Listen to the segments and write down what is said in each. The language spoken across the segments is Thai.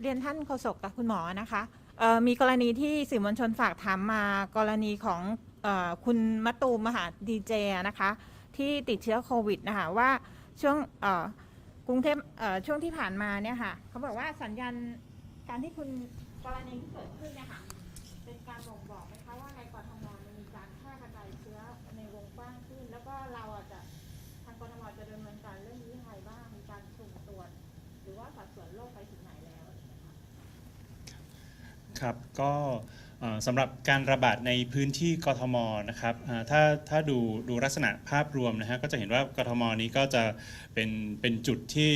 เรียนท่านโฆษกกับคุณหมอนะคะมีกรณีที่สื่อมวลชนฝากถามมากรณีของอคุณมะตูมมหาดีเจนะคะที่ติดเชื้อโควิดนะคะว่าช่วงกรุงเทพช่วงที่ผ่านมาเนี่ยค่ะเขาบอกว่าสัญญาณการที่คุณกรณีที่เกิดขึ้นเนี่ยค่ะเป็นการบ่งบอกไหมคะว่าในกรทม ครับก็สำหรับการระบาดในพื้นที่กทมนะครับถ้าถ้าดูดูลักษณะภาพรวมนะฮะก็จะเห็นว่ากทมนี้ก็จะเป็นเป็นจุดที่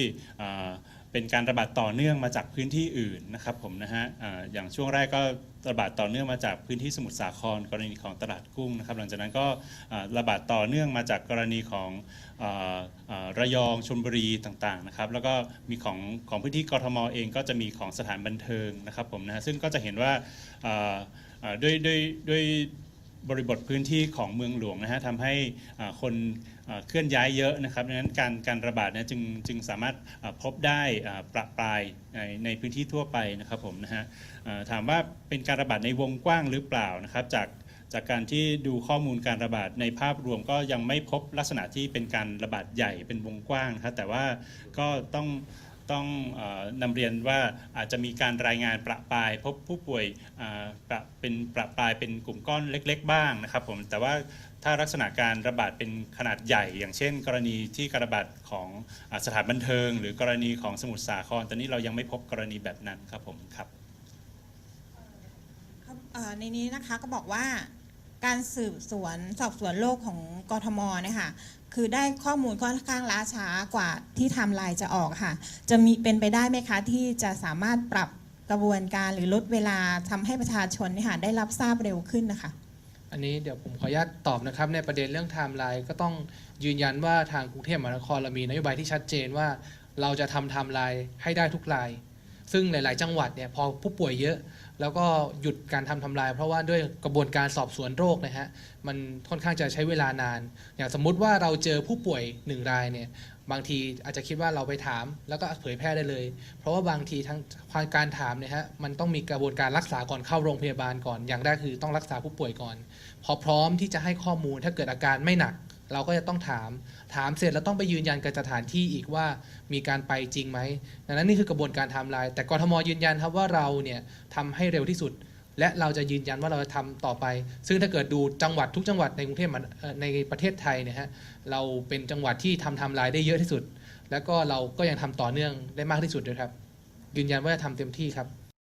เป็นการระบาดต่อเนื่องมาจากพื้นที่อื่นนะครับผมนะฮะอย่างช่วงแรกก็ระบาดต่อเนื่องมาจากพื้นที่สมุทรสาครกรณีของตลาดกุ้งนะครับหลังจากนั้นก็ระบาดต่อเนื่องมาจากกรณีของระยองชลบุรีต่างๆนะครับแล้วก็มีของของพื้นที่กรทมเองก็จะมีของสถานบันเทิงนะครับผมนะฮะซึ่งก็จะเห็นว่าด้วยด้วยด้วย บริบทพื้นที่ของเมืองหลวงนะฮะทำให้คนเคลื่อนย้ายเยอะนะครับดังนั้นการการระบาดเนี่ยจึงจึงสามารถพบได้ประปรายในในพื้นที่ทั่วไปนะครับผมนะฮะถามว่าเป็นการระบาดในวงกว้างหรือเปล่านะครับจากจากการที่ดูข้อมูลการระบาดในภาพรวมก็ยังไม่พบลักษณะที่เป็นการระบาดใหญ่เป็นวงกว้างนะครับแต่ว่าก็ต้อง ต้องเออนำเรียนว่าอาจจะมีการรายงานประปราย พบผู้ป่วยประเป็นประปรายเป็นกลุ่มก้อนเล็ก ๆ บ้างนะครับผมแต่ว่าถ้าลักษณะการระบาดเป็นขนาดใหญ่ อย่างเช่น กรณีที่การระบาดของอสถานบันเทิง หรือกรณีของสมุทรสาครตอนนี้เรายังไม่พบกรณีแบบนั้นครับผมครับในนี้นะคะก็บอกว่า การสืบสวนสอบสวนโรคของกทมเนี่ยค่ะคือได้ข้อมูลค่อนข้างล้าช้ากว่าที่ไทม์ไลน์จะออกค่ะ จะมีเป็นไปได้ไหมคะ ที่จะสามารถปรับกระบวนการหรือลดเวลาทำให้ประชาชนเนี่ยค่ะได้รับทราบเร็วขึ้นนะคะ อันนี้เดี๋ยวผมขออนุญาตตอบนะครับ ในประเด็นเรื่องไทม์ไลน์ก็ต้องยืนยันว่าทางกรุงเทพมหานครเรามีนโยบายที่ชัดเจนว่า เราจะทำไทม์ไลน์ให้ได้ทุกราย ซึ่งหลาย ๆ จังหวัดเนี่ยพอผู้ป่วยเยอะ แล้วก็หยุดการทำทำลาย เพราะว่าด้วยกระบวนการสอบสวนโรคนะฮะมันค่อนข้างจะใช้เวลานาน อย่างสมมุติว่าเราเจอผู้ป่วยหนึ่งรายเนี่ยบางทีอาจจะคิดว่าเราไปถามแล้วก็เผยแพร่ได้เลย เพราะว่าบางทีทั้งการถามเนี่ยฮะมันต้องมีกระบวนการรักษาก่อนเข้าโรงพยาบาลก่อน อย่างแรกคือต้องรักษาผู้ป่วยก่อน พอพร้อมที่จะให้ข้อมูลถ้าเกิดอาการไม่หนัก เราก็จะต้องถาม ถามเสร็จแล้วต้องไปยืนยันกับสถานที่อีกว่ามีการไปจริงไหมดังนั้นนี่คือกระบวนการไทม์ไลน์ แต่กรทมยืนยันครับว่าเราเนี่ยทำให้เร็วที่สุด และเราจะยืนยันว่าเราจะทำต่อไป ซึ่งถ้าเกิดดูจังหวัดทุกจังหวัดในกรุงเทพในประเทศไทยเนี่ยฮะ เราเป็นจังหวัดที่ทำไทม์ไลน์ได้เยอะที่สุด แล้วก็เราก็ยังทำต่อเนื่องได้มากที่สุดด้วยครับ ยืนยันว่าจะทำเต็มที่ครับ